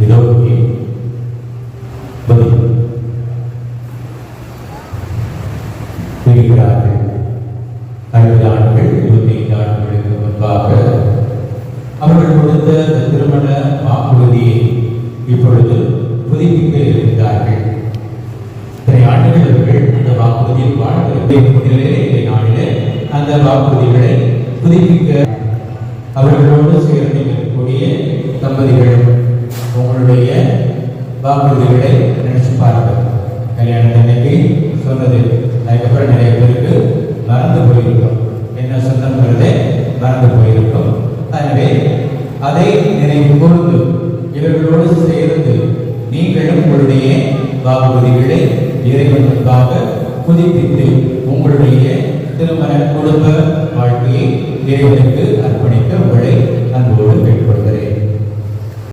இதோகி பதில் இருக்கிறார்கள் அறுபது ஆண்டுகள் இருபத்தி ஐந்து ஆண்டுகளுக்கு முன்பாக அவர்கள் கொடுத்த திருமண வாக்குறுதியை இப்பொழுது புதுப்பிக்க இருக்கிறார்கள் இத்தனை ஆண்டுகள் அவர்கள் அந்த வாக்குறுதியில் வாழ்ந்த நாளிலே அந்த வாக்குறுதிகளை புதுப்பிக்க அவர்களோடு சேர்ந்து உங்களுடைய வாக்குறுதிகளை நினைச்சு பாருங்கள். கல்யாணத்தன்னைக்கு சொன்னது. அதுக்கப்புறம் நிறைய பேருக்கு மறந்து போயிருக்கோம். என்ன சொன்னங்கிறதே மறந்து போயிருக்கோம். எனவே அதை நினைவு கூர்ந்து இவர்களோடு சேர்ந்து நீங்களும் உங்களுடைய வாக்குறுதிகளை இறைவனுக்காக புதுப்பித்து உங்களுடைய திருமண குடும்ப வாழ்க்கையை இறைவனுக்கு அர்ப்பணிக்க உங்களை அன்போடு கேட்டுக்கொள்கிறேன்